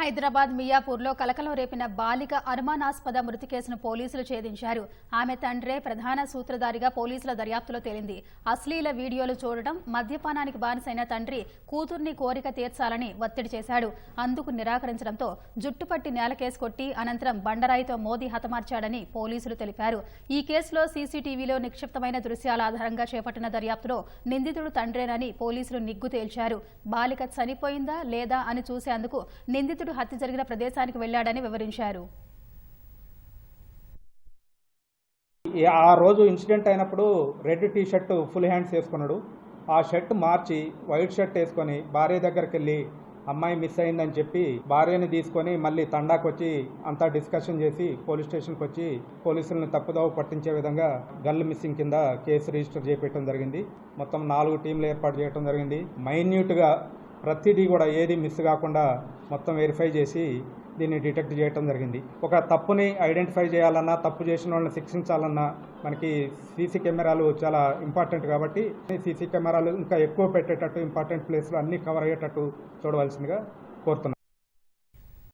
హైదరాబాద్ మియాపూర్లో కలకలం రేపిన బాలిక అనుమానాస్పద మృతి కేసును పోలీసులు ఛేదించారు. ఆమె తండ్రే ప్రధాన సూత్రధారిగా పోలీసుల దర్యాప్తులో తేలింది. అశ్లీల వీడియోలు చూడటం మద్యపానానికి బానిసైన తండ్రి కూతుర్ని కోరిక తీర్చాలని ఒత్తిడి చేశాడు. అందుకు నిరాకరించడంతో జుట్టుపట్టి నేలకేసి కొట్టి అనంతరం బండరాయితో మోదీ హతమార్చాడని పోలీసులు తెలిపారు. ఈ కేసులో సీసీటీవీలో నిక్షిప్తమైన దృశ్యాల ఆధారంగా చేపట్టిన దర్యాప్తులో నిందితుడు తండ్రేనని పోలీసులు నిగ్గు తేల్చారు. బాలిక చనిపోయిందా లేదా అని చూసేందుకు నిందితుడు హత్య జరిగిన ప్రదేశానికి వెళ్ళాడని వివరించారు. ఆ రోజు ఇన్సిడెంట్ అయినప్పుడు red T shirt full hands వేసుకున్నాడు. ఆ షర్ట్ మార్చి వైట్ షర్ట్ వేసుకొని భార్య దగ్గరికి వెళ్ళి అమ్మాయి మిస్ అయిందని చెప్పి భార్యని తీసుకొని మళ్ళీ తండాకు వచ్చి అంతా డిస్కషన్ చేసి పోలీస్ స్టేషన్కి వచ్చి పోలీసులను తప్పుదోవ పట్టించే విధంగా గల్ మిస్సింగ్ కింద కేసు రిజిస్టర్ చేపెట్టడం జరిగింది. మొత్తం నాలుగు టీంలు ఏర్పాటు చేయడం జరిగింది. మైన్యూట్గా ప్రతిదీ కూడా ఏది మిస్ కాకుండా మొత్తం వెరిఫై చేసి దీన్ని డిటెక్ట్ చేయడం జరిగింది. ఒక తప్పుని ఐడెంటిఫై చేయాలన్నా తప్పు చేసిన వాళ్ళని శిక్షించాలన్నా మనకి సీసీ కెమెరాలు చాలా ఇంపార్టెంట్ కాబట్టి సీసీ కెమెరాలు ఇంకా ఎక్కువ పెట్టేటట్టు ఇంపార్టెంట్ ప్లేస్లు అన్నీ కవర్ అయ్యేటట్టు చూడవలసిందిగా కోరుతున్నాను